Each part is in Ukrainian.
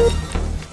you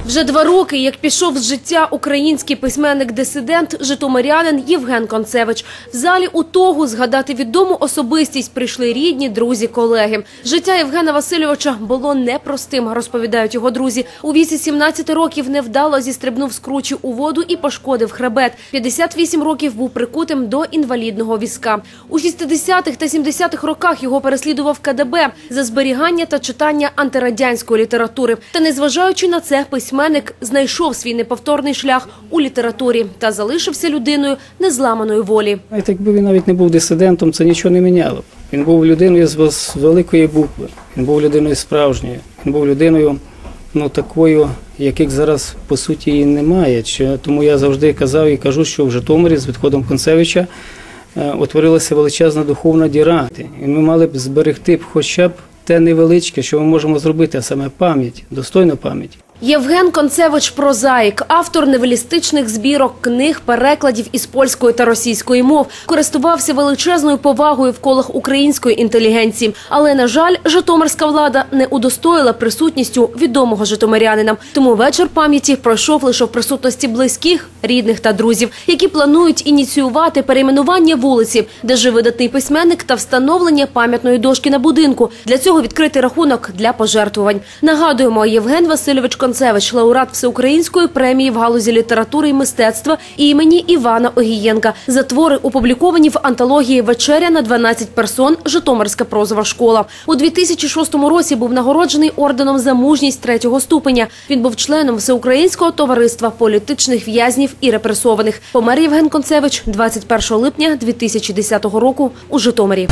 Вже два роки, як пішов з життя український письменник-дисидент, житомирянин Євген Концевич. В залі у тогу згадати відому особистість прийшли рідні, друзі, колеги. Життя Євгена Васильовича було непростим, розповідають його друзі. У віці 17 років невдало зістрибнув з кручі у воду і пошкодив хребет. 58 років був прикутим до інвалідного візка. У 60-х та 70-х роках його переслідував КДБ за зберігання та читання антирадянської літератури. Та незважаючи на це, письменник знайшов свій неповторний шлях у літературі та залишився людиною незламаної волі. Знаєте, якби він навіть не був дисидентом, це нічого не міняло. Він був людиною з великої букви, він був людиною справжньою, він був людиною, ну такою, яких зараз по суті і немає. Тому я завжди казав і кажу, що в Житомирі з відходом Концевича е, утворилася величезна духовна діра. І ми мали б зберегти хоча б те невеличке, що ми можемо зробити, а саме пам'ять, достойну пам'ять. Євген Концевич прозаїк, автор невелістичних збірок, книг, перекладів із польської та російської мов, користувався величезною повагою в колах української інтелігенції. Але на жаль, житомирська влада не удостоїла присутністю відомого житомирянина. Тому вечір пам'яті пройшов лише в присутності близьких, рідних та друзів, які планують ініціювати перейменування вулиці, де жив видатний письменник та встановлення пам'ятної дошки на будинку. Для цього відкритий рахунок для пожертвувань. Нагадуємо, Євген Васильович Концевич, лауреат всеукраїнської премії в галузі літератури і мистецтва імені Івана Огієнка. За твори опубліковані в антології Вечеря на 12 персон. Житомирська прозова школа. У 2006 році був нагороджений орденом за мужність третього ступеня. Він був членом всеукраїнського товариства політичних в'язнів і репресованих. Помер Євген Концевич 21 липня 2010 року у Житомирі.